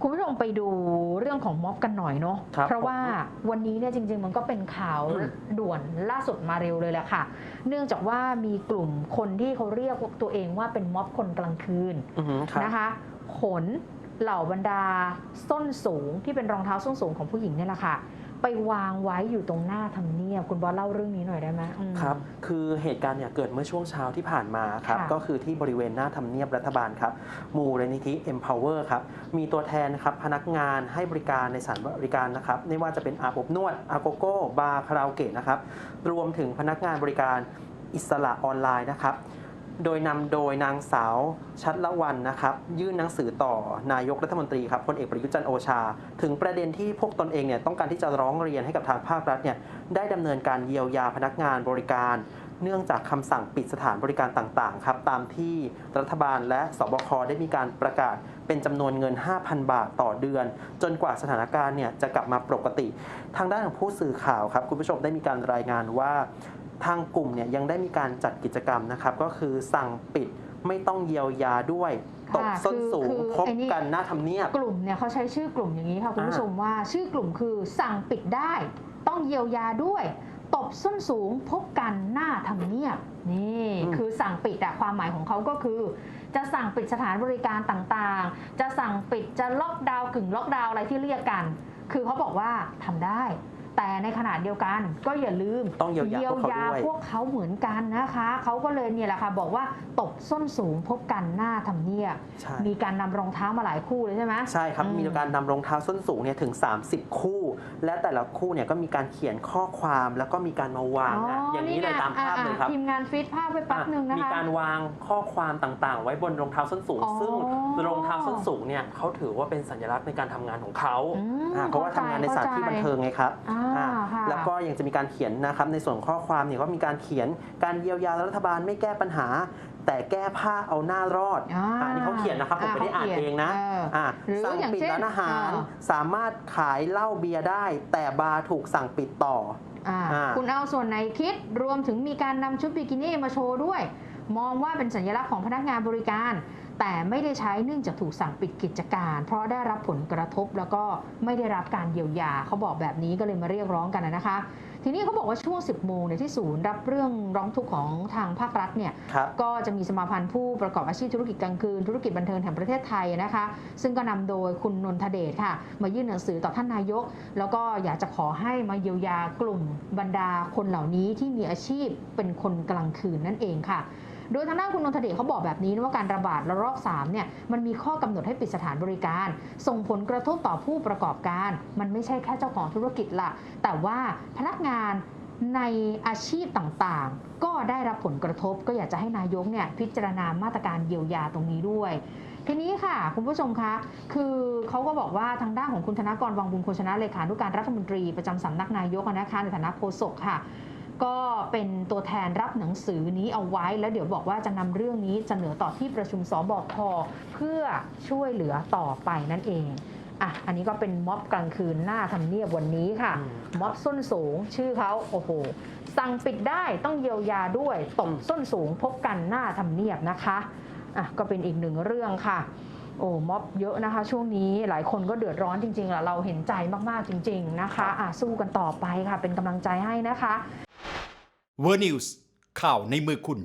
คุณผู้ชมไปดูเรื่องของม็อบกันหน่อยเนาะครับเพราะว่าวันนี้เนี่ยจริง ๆ มันก็เป็นข่าวอืมด่วนล่าสุดมาเร็วเลยแหละค่ะ เนื่องจากว่ามีกลุ่มคนที่เขาเรียกตัวเองว่าเป็นม็อบคนกลางคืนอือหือครับนะคะขนเหล่าบรรดาส้นสูงที่เป็นรองเท้าส้นสูงของผู้หญิงเนี่ยแหละค่ะ ไปวางไว้อยู่ตรงหน้าทำเนียบคุณบอสเล่าเรื่องนี้หน่อยได้ไหมอืม ครับ คือเหตุการณ์เนี่ยเกิดเมื่อช่วงเช้าที่ผ่านมาครับ ค่ะก็คือที่บริเวณหน้าทำเนียบรัฐบาลครับ มูลนิธิ Empower ครับ มีตัวแทนนะครับพนักงานให้บริการในสถานบริการนะครับ ไม่ว่าจะเป็นอาบอบนวด อาโกโก้ บาร์ คาราโอเกะนะครับ รวมถึงพนักงานบริการอิสระออนไลน์นะครับ โดยนำโดยนางสาวชัดละวันนะครับ ยื่นหนังสือต่อนายกรัฐมนตรีครับพลเอกประยุจันทร์โอชา ถึงประเด็นที่พวกตนเองเนี่ยต้องการที่จะร้องเรียนให้กับทางภาครัฐเนี่ยได้ดำเนินการเยียวยาพนักงานบริการ เนื่องจากคำสั่งปิดสถานบริการต่างๆครับตามที่รัฐบาลและสบคได้มีการประกาศเป็นจำนวนเงิน 5,000 บาทต่อเดือน จนกว่าสถานการณ์เนี่ยจะกลับมาปกติ ทางด้านของผู้สื่อข่าวครับคุณผู้ชมได้มีการรายงานว่า ทางกลุ่มเนี่ยยังได้มีการจัดกิจกรรมนะครับ ก็คือสั่งปิดไม่ต้องเยียวยาด้วย ตกค่ะส้นสูงคือพบไอ้นี่กันหน้าทำเนียบกลุ่มเนี่ยเขาใช้ชื่อกลุ่มอย่างนี้ค่ะคุณผู้อ่าชมว่าชื่อกลุ่มคือสั่งปิดได้ ต้องเยียวยาด้วย ตบส้นสูงพบกันหน้าทำเนียบนี่คือสั่งปิดอะความหมายของเขาก็คือ จะสั่งปิดสถานบริการต่างๆ จะสั่งปิดจะล็อกดาวน์กึ่งล็อกดาวน์อะไรที่เรียกกัน คือเขาบอกว่าทำได้ แต่ในขณะเดียวกันก็อย่าลืมต้องเยียวยาพวกเขาด้วย พวกเขาเหมือนกันนะคะ เขาก็เลยเนี่ยแหละค่ะบอกว่าตบส้นสูงพบกันหน้าทำเนียบใช่ มีการนำรองเท้ามาหลายคู่เลยใช่ไหม ใช่ครับ อืมมีการนำรองเท้าส้นสูงเนี่ยถึง 30 คู่ และแต่ละคู่เนี่ยก็มีการเขียนข้อความแล้วก็มีการมาวางนะอย่างนี้เลยตามภาพเลยครับอะทีมงานฟิตภาพไปแป๊บหนึ่งนะคะ มีการวางข้อความต่างๆ ไว้บนรองเท้าส้นสูง อ๋อ ซึ่งรองเท้าส้นสูงเนี่ยเขาถือว่าเป็นสัญลักษณ์ในการทำงานของเขาอืมอ่าเพราะว่าทำงานในสถานที่บันเทิงไงครับ อ่าอ่าค่ะแล้วก็ยังจะมีการเขียนนะครับในส่วนข้อความเนี่ยก็มีการเขียนการเยียวยารัฐบาลไม่แก้ปัญหา แต่แก้ผ้าเอาหน้ารอดอ่าอันนี้เขาเขียนนะครับผมไม่ได้อ่านเองนะเอออ่าหรือสั่งอย่างปิดเช่นร้านอาหาร อ่า สามารถขายเหล้าเบียร์ได้ แต่บาร์ถูกสั่งปิดต่อ อ่าอ่าคุณเอาส่วนไหนคิดรวมถึงมีการนำชุดบิกินี่มาโชว์ด้วย มองว่าเป็นสัญลักษณ์ของพนักงานบริการ แต่ไม่ได้ใช้เนื่องจากถูกสั่งปิดกิจการ เพราะได้รับผลกระทบแล้วก็ไม่ได้รับการเยียวยาเขาบอกแบบนี้ก็เลยมาเรียกร้องกันนะคะทีนี้เขาบอกว่าช่วง 10 โมงเนี่ยที่ศูนย์รับเรื่องร้องทุกข์ของทางภาครัฐเนี่ยครับก็จะมีสมาพันธ์ผู้ประกอบอาชีพธุรกิจกลางคืน ธุรกิจบันเทิงแห่งประเทศไทยนะคะ ซึ่งก็นำโดยคุณนนทเดชค่ะ มายื่นหนังสือต่อท่านนายก แล้วก็อยากจะขอให้มาเยียวยากลุ่มบรรดาคนเหล่านี้ที่มีอาชีพเป็นคนกลางคืนนั่นเองค่ะ โดยทางด้านคุณนนทเดชเขาบอกแบบนี้นะว่าการระบาดระลอก3เนี่ยมันมีข้อกำหนดให้ปิดสถานบริการ ส่งผลกระทบต่อผู้ประกอบการ มันไม่ใช่แค่เจ้าของธุรกิจละแต่ว่าพนักงานในอาชีพต่างๆ ก็ได้รับผลกระทบก็อยากจะให้นายกเนี่ยพิจารณามาตรการเยียวยาตรงนี้ด้วย ทีนี้ค่ะ คุณผู้ชมคะ คือเขาก็บอกว่าทางด้านของคุณธนกรวังบุญโฆษณะเลขานุการรัฐมนตรีประจำสำนักนายกนะคะในฐานะโฆษกค่ะ ก็เป็นตัวแทนรับหนังสือนี้เอาไว้ แล้วเดี๋ยวบอกว่าจะนำเรื่องนี้เสนอต่อที่ประชุมสบคเพื่อช่วยเหลือต่อไปนั่นเองอะอันนี้ก็เป็นม็อบกลางคืนหน้าทำเนียบวันนี้ค่ะอืมม็อบส้นสูง ชื่อเขาโอ้โห สั่งปิดได้ต้องเยียวยาด้วยตบส้นสูงพบกันหน้าทำเนียบนะคะอะก็เป็นอีกหนึ่งเรื่องค่ะโอ้ม็อบเยอะนะคะ ช่วงนี้หลายคนก็เดือดร้อนจริงๆล่ะเราเห็นใจมากๆจริง ๆนะคะอะสู้กันต่อไปค่ะ เป็นกำลังใจให้นะคะ เวอร์นิวส์ข่าวในมือคุณ